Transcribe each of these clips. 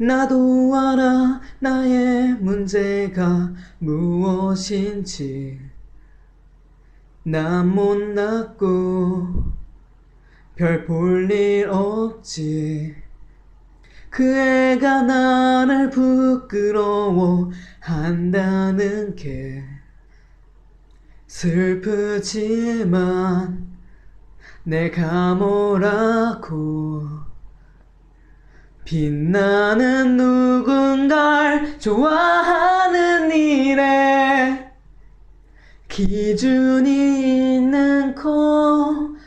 나도 알아 나의 문제가 무엇인지. 난 못났고 별 볼 일 없지. 그 애가 나를 부끄러워 한다는 게 슬프지만 내가 뭐라고 빛나는 누군가를 좋아하는 일에 기준이 있는 거라면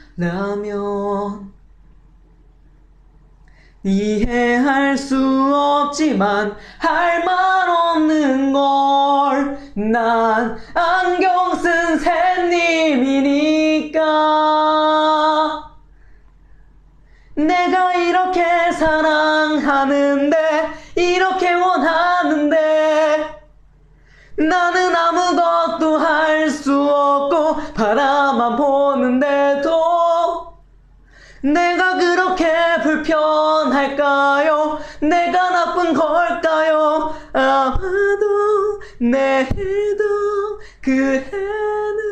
이해할 수 없지만 할 말 없는 걸 난 안경 쓴 샌님이니까. 내가 이렇게 사 랑하는데 이렇게 원하는데 나는 아무것도 할 수 없고 바라만 보는데도 내가 그렇게 불편할까요? 내가 나쁜 걸까요? 아마도 내일도 그 해는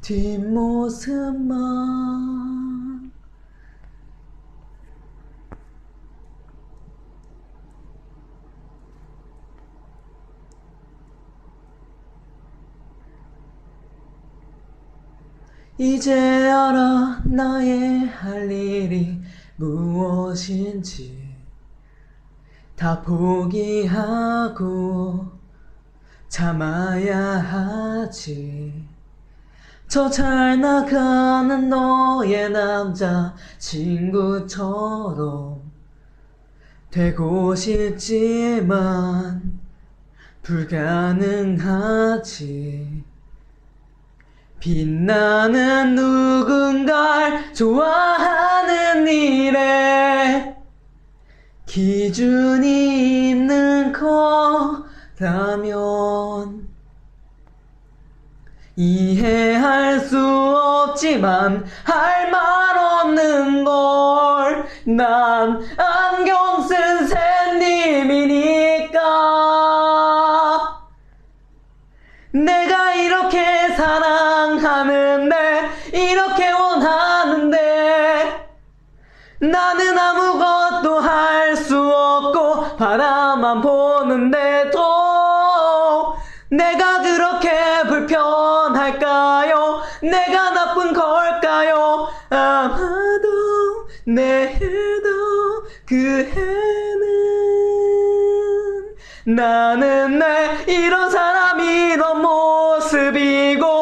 뒷모습만 이제 알아 나의 할 일이 무엇인지 다 포기하고 참아야 하지. 저 잘 나가는 너의 남자 친구처럼 되고 싶지만 불가능하지 빛나는 누군가를 좋아하는 일에 기준이 있는 거라면 이해할 수 없지만 할 말 없는 걸 난 안경 이렇게 원하는데 나는 아무것도 할 수 없고 바라만 보는데도 내가 그렇게 불편할까요? 내가 나쁜 걸까요? 아마도 내일도 그 해는 나는 내 이런 사람이 넌 모습이고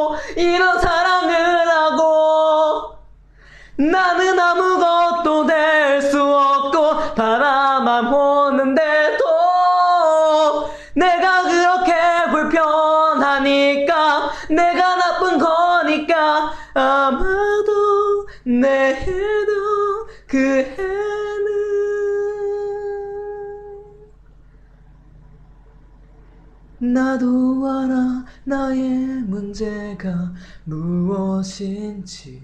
나는 아무것도 될 수 없고 바라만 보는데도 내가 그렇게 불편하니까 내가 나쁜 거니까 아마도 내일도 그 해는 나도 알아 나의 문제가 무엇인지